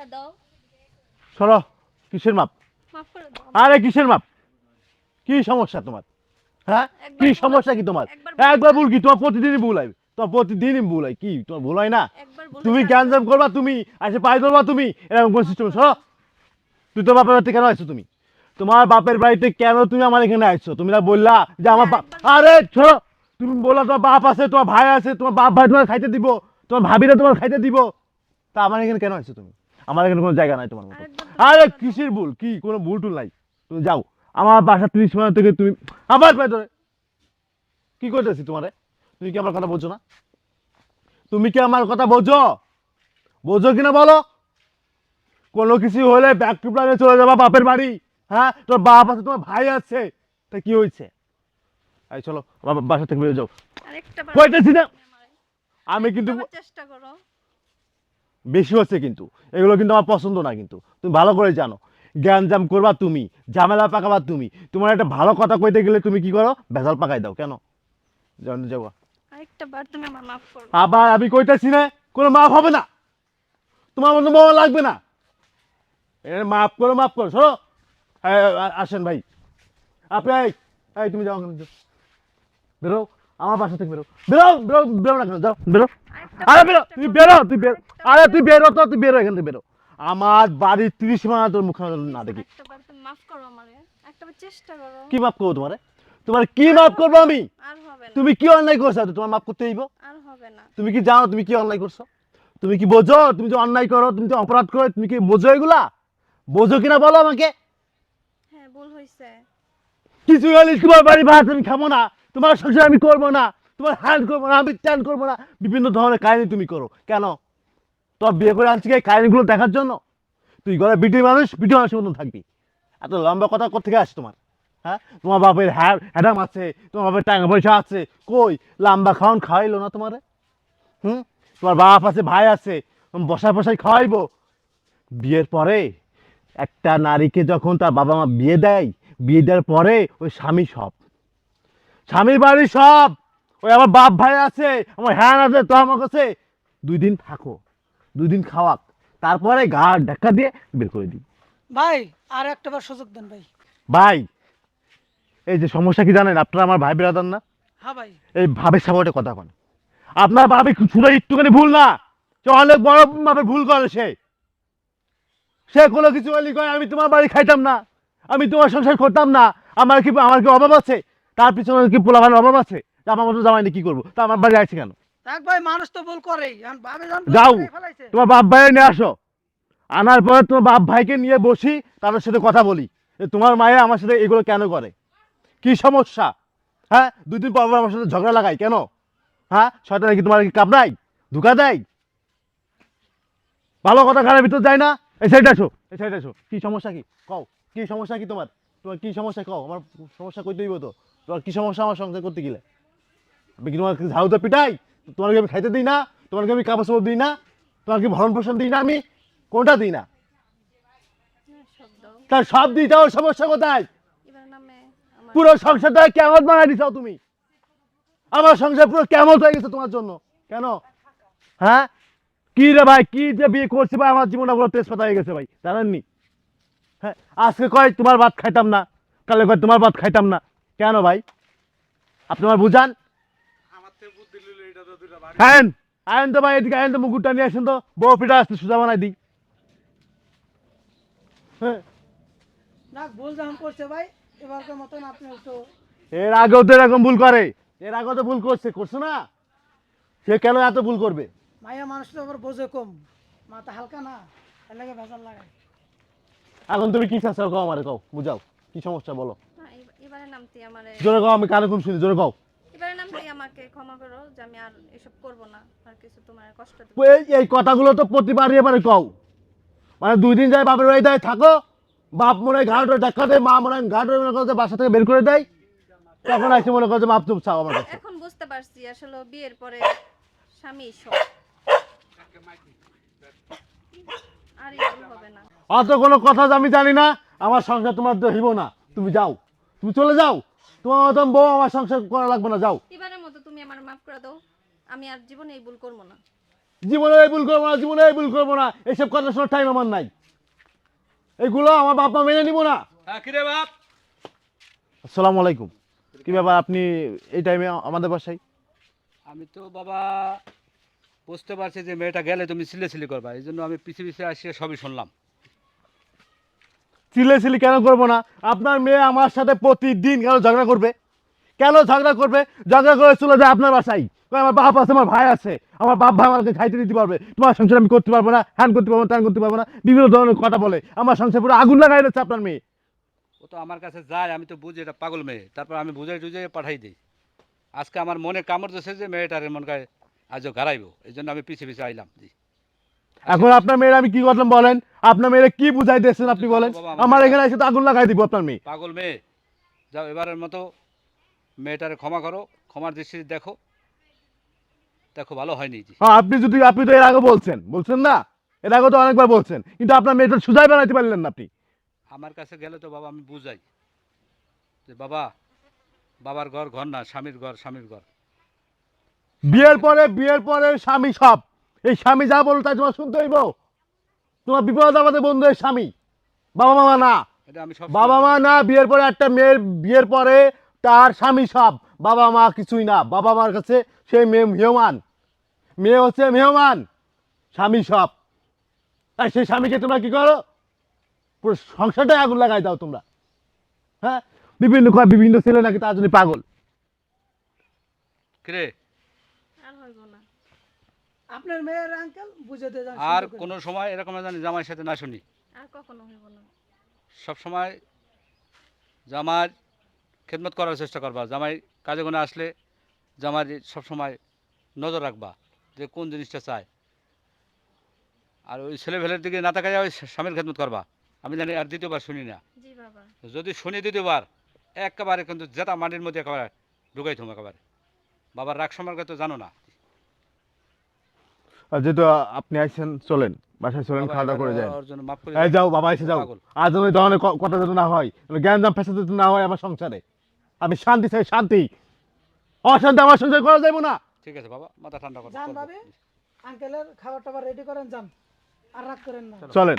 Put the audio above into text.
করে দাও। সরো কিসের মাপ? মাফ করে দাও। আরে কিসের মাপ? কি সমস্যা তোমার? হ্যাঁ? কি সমস্যা কি তোমার? একবার ভুল কি? তোমার প্রতিদিনই ভুল তোমার প্রতিদিনই ভুল হয়। কি? তোমার ভুল হয় না? তুমি করবা তুমি এসে পাই ধরবা তুমি এরকম কোন সিস্টেম সরো। তুই তো বাপের বাড়িতে কেন আসছো তুমি? তোমার বাপের বাড়িতে কেন তুমি আমার এখানে আসছো তুমি না বললা যে আমার বাপ আরে ছোড়ো তুমি বললা তোমার বাপ আছে তোমার ভাই আছে তোমার বাপ ভাই তোমার খাইতে দিব। তোমার ভাবিরা তোমার খাইতে দিব। তা আমার এখানে কেন আসছো তুমি? আমার এখানে কোনো জায়গা নাই তোমার মতো। আরে কিসের ভুল? কি? কোনো ভুল টুল নাই। তুমি যাও। আমার বাসা ত্রিশ মিনিট থেকে তুমি আবার পাই ধরে। কি করতেছি তোমারে? তুমি কি আমার কথা বোঝো না? তুমি কি আমার কথা বোঝো? বোঝো কিনা বলো? কোনো কিছু হলে ব্যাক টু প্ল্যানে চলে যাবা বাপের বাড়ি। হ্যাঁ? তোর বাপ আছে তোমার ভাই আছে। তা কি হয়েছে? এই চলো বাবা বাসা থেকে বেরিয়ে যাও। কইতেছি না। আমি কিন্তু চেষ্টা করো। বেশি হচ্ছে কিন্তু। এগুলো কিন্তু আমার পছন্দ না কিন্তু। তুমি ভালো করে জানো। জ্ঞানজাম করবা তুমি ঝামেলা পাকাবা তুমি। তোমার একটা ভালো কথা কইতে গেলে তুমি কি করো? ভেজাল পাকাই দাও। কেন? যাব আরেকটা তুমি আমার মাফ করো। আবার আমি কইতেছি না কোনো মাফ হবে না। তোমার মতো মামা লাগবে না। এ মাফ করো মাফ করো। শোনো আসেন ভাই। আপনি এই, তুমি যাও যাও। বেরো। আমার বাসা থেকে বেরো। বেরো বেরো বেরো না কেন? যাও বেরো। আরে বেরো তুই বেরো তুই বেরো। আরে তুই বেরো তো তুই বেরো এখান থেকে বেরো। আমার বাড়ির তিরিশ মানা তোর মুখ না দেখি। মাফ কি মাপ করব তোমারে? তোমার কি মাপ করব আমি? তুমি কি অন্যায় করছ? তোমার মাপ করতে না। তুমি কি জানো তুমি কি অন্যায় করছ? তুমি কি বোঝো? তুমি যে অন্যায় করো তুমি যে অপরাধ করো তুমি কি বোঝো এগুলা? বোঝো কিনা বলো আমাকে। হ্যাঁ ভুল হয়েছে কিছু হলে তোমার বাড়ি ভাত আমি খাব না। তোমার সংসার আমি করব না, তোমার হ্যান্ড করব না, আমি চ্যান করব না, বিভিন্ন ধরনের কাহিনী তুমি করো। কেন? তোমার বিয়ে করে আনছি এই কাহিনীগুলো দেখার জন্য? তুই ঘরে বিটি মানুষ, বিটি মানুষের মতন থাকবি। এত লম্বা কথা কোথেকে আসে তোমার? হ্যাঁ? তোমার বাপের হ্যাঁ হ্যাডাম আছে, তোমার বাপের টাকা পয়সা আছে, কই? লম্বা খাওয়ান খাওয়াইলো না তোমারে? হুম? তোমার বাপ আছে, ভাই আছে বসায় বসাই খাওয়াইবো। বিয়ের পরে একটা নারীকে যখন তার বাবা মা বিয়ে দেয়, বিয়ে দেওয়ার পরে ওই স্বামী সব। স্বামীর বাড়ি সব। ওই আমার বাপ ভাই আছে আমার হ্যান আছে তো আমার কাছে। দুই দিন থাকো দুই দিন খাওয়াক তারপরে গা ধাক্কা দিয়ে বের করে দিই। ভাই আর একটা বার সুযোগ দেন ভাই। ভাই এই যে সমস্যা কি জানেন আপনারা আমার ভাই বেরাদান না? হ্যাঁ ভাই। এই ভাবের সামনে কথা কন আপনার ভাবে শুধু একটুখানি ভুল না সে অনেক বড় ভাবে ভুল করে সে। সে কোনো কিছু বলি কয় আমি তোমার বাড়ি খাইতাম না আমি তোমার সংসার করতাম না আমার কি আমার কি অভাব আছে? তার পিছনে কি পোলাভানের অভাব আছে? আমার মতো জামাই নিয়ে কি করব? তা আমার বাড়ি আছে কেন? ভাই মানুষ তো ভুল করেই। যাও তোমার বাপ ভাইয়ের নিয়ে আসো। আনার পরে তোমার বাপ ভাইকে নিয়ে বসি তাদের সাথে কথা বলি। তোমার মায়ে আমার সাথে এগুলো কেন করে? কি সমস্যা? হ্যাঁ? দুই দিন পর আমার সাথে ঝগড়া লাগাই কেন? হ্যাঁ? শয়তানে কি তোমার কি কামড়াই ধোকা দেয়? ভালো কথা খারাপ ভিতর যায় না? এই সাইডে আসো এই সাইডে আসো। কি সমস্যা কি? কও কি সমস্যা কি তোমার? তোমার কি সমস্যা কও? আমার সমস্যা দিব তো। তোমার কি সমস্যা আমার সংসার করতে গেলে? আমি কি তোমার ঝাড়ুতে পিটাই? তোমাকে আমি খাইতে দিই না? তোমাকে আমি কাপড় চোপড় দিই না? তোমার কি ভরণ পোষণ দিই না আমি? কোনটা দিই না? সব তার সব দিই তাও সমস্যা কোথায়? পুরো সংসারটা কেমন বানাই দিছাও তুমি? আমার সংসার পুরো কেমন হয়ে গেছে তোমার জন্য? কেন? হ্যাঁ? কি রে ভাই কি যে বিয়ে করছে ভাই আমার জীবনটা পুরো তেজপাতা হয়ে গেছে ভাই জানেননি? হ্যাঁ আজকে কয় তোমার ভাত খাইতাম না কালে কয় তোমার ভাত খাইতাম না কেন ভাই? আপনি আমার বুঝান? আয়েন আয়েন তো ভাই এদিকে আয়েন তো মুকুটটা নিয়ে আসেন তো। বউ পিঠা আসতে সুজা বানাই দিই। হ্যাঁ। এর আগেও তো এরকম ভুল করে। এর আগেও তো ভুল করছে করছে না? সে কেন এত ভুল করবে? মায়া মানুষ তো আবার বোঝে কম। মাথা হালকা না এর লাগে ভেজাল লাগায়। এখন তুমি কি চাচ্ছ? কও আমারে কও বুঝাও। কি সমস্যা বলো না, এব- এবারে নামতে আমারে জোরে কও আমি কানে কোন শুনি জোরে কও। এবারে নামতে আমাকে ক্ষমা করো যে আমি আর এসব করব না আর কিছু তোমার কষ্ট দেব এই এই কথাগুলো তো প্রতিবারই এবারে কও। মানে দুই দিন যায় বাপের বাড়ি দেয় থাকো বাপ মনে ঘাট ধাক্কা দেয় মা মনে ঘাট মনে বাসা থেকে বের করে দেয়। তখন আসে মনে করছে মাপ চুপ চাও আমার কাছে। এখন বুঝতে পারছি আসলে বিয়ের পরে স্বামী সব আর হবে না। অত কোনো কথা আমি জানি না আমার সংসার তোমার তো হইব না তুমি যাও। তুমি চলে যাও। তোমার মতন বউ আমার সংসার করা লাগবে না যাও। এবারের মতো তুমি আমার মাফ করে দাও। আমি আর জীবনে এই ভুল করব না। জীবনে এই ভুল করব না জীবনে এই ভুল করব না। এইসব কথা শোনার টাইম আমার নাই। এগুলো আমার বাপ মা মেনে নিব না। হ্যাঁ কিরে বাপ? আসসালামু আলাইকুম। কি ব্যাপার আপনি এই টাইমে আমাদের বাসায়? আমি তো বাবা বুঝতে পারছি যে মেয়েটা গেলে তুমি সিলে সিলি করবা। এই জন্য আমি পিছিয়ে পিছিয়ে আসিয়ে সবই শুনলাম। চিলে চিলি কেন করব না? আপনার মেয়ে আমার সাথে প্রতিদিন কেন ঝগড়া করবে? কেন ঝগড়া করবে? ঝগড়া করে চলে যায় আপনার বাসায়। আমার বাপ আছে, আমার ভাই আছে। আমার বাপ, ভাই আমাকে খাইতে দিতে পারবে। তোমার সংসার আমি করতে পারব না হ্যান করতে পারব না, ত্যান করতে পারব না। বিভিন্ন ধরনের কথা বলে। আমার সংসার পুরো আগুন লাগাই দিচ্ছে আপনার মেয়ে। ও তো আমার কাছে যায়, আমি তো বুঝি এটা পাগল মেয়ে। তারপর আমি বুঝাই টুঝাই পাঠাই দিই। আজকে আমার মনে কামড় দিচ্ছে যে মেয়েটার মন আজও গাড়াইবো এই জন্য আমি পিছিয়ে পিছিয়ে আইলাম, জি। এখন আপনার মেয়ের আমি কি করলাম বলেন? আপনার মেয়ের কি বুঝাই দিয়েছেন আপনি বলেন? আমার এখানে এসে তো আগুন লাগাই দিব আপনার মেয়ে। পাগল মেয়ে। যাও এবারের মতো মেয়েটারে ক্ষমা করো ক্ষমার দৃষ্টিতে দেখো। দেখো ভালো হয়নি জি হ্যাঁ আপনি যদি আপনি তো এর আগে বলছেন বলছেন না? এর আগে তো অনেকবার বলছেন কিন্তু আপনার মেয়েটা সুজাই বানাইতে পারলেন না আপনি। আমার কাছে গেলে তো বাবা আমি বুঝাই। যে বাবা বাবার ঘর ঘর না স্বামীর ঘর স্বামীর ঘর। বিয়ের পরে বিয়ের পরে স্বামী সব। এই স্বামী যা বলো তাই তোমার শুনতে হইব। তোমার বিপদ আমাদের বন্ধুদের স্বামী। বাবা মামা না। বাবা মা না বিয়ের পরে একটা মেয়ের বিয়ের পরে তার স্বামী সব। বাবা মা কিছুই না। বাবা মার কাছে সে মেয়ে মেহমান। মেয়ে হচ্ছে মেহমান স্বামী সব। তাই সেই স্বামীকে তোমরা কি করো? পুরো সংসারটাই আগুন লাগাই দাও তোমরা। হ্যাঁ? বিভিন্ন বিভিন্ন ছেলে নাকি তার জন্য পাগল। কিরে আপনার মেয়ের আঙ্কেল বুঝে দিয়ে যান আর। কোনো সময় এরকম জানি জামাইয়ের সাথে না শুনি। আর কখনো হইব না। সব সময় জামার খেদমত করার চেষ্টা করবা। জামাই কাজে গুণে আসলে জামাই সব সময় নজর রাখবা যে কোন জিনিসটা চায়। আর ওই ছেলে ফেলের দিকে না তাকায় ওই স্বামীর খেদমত করবা। আমি জানি আর দ্বিতীয়বার শুনি না। যদি শুনি দ্বিতীয়বার একেবারে কিন্তু জেতা মাটির মধ্যে একেবারে ঢুকাই থুম একেবারে। বাবার রাগ সম্পর্কে তো জানো না। যেহেতু আপনি আসছেন চলেন বাসায় চলেন খাওয়া দাওয়া করে করে এই যাও বাবা এসে যাও। আজ ওই ধরনের কথা যাতে না হয়। জ্ঞান জাম ফেসে যাতে না হয় আমার সংসারে। আমি শান্তি চাই শান্তি। অশান্তি আমার সংসার করা যাব না। ঠিক আছে বাবা মাথা ঠান্ডা করো যান ভাবি। আঙ্কেলের খাবার টাবার রেডি করেন যান। আর রাগ করেন না। চলেন।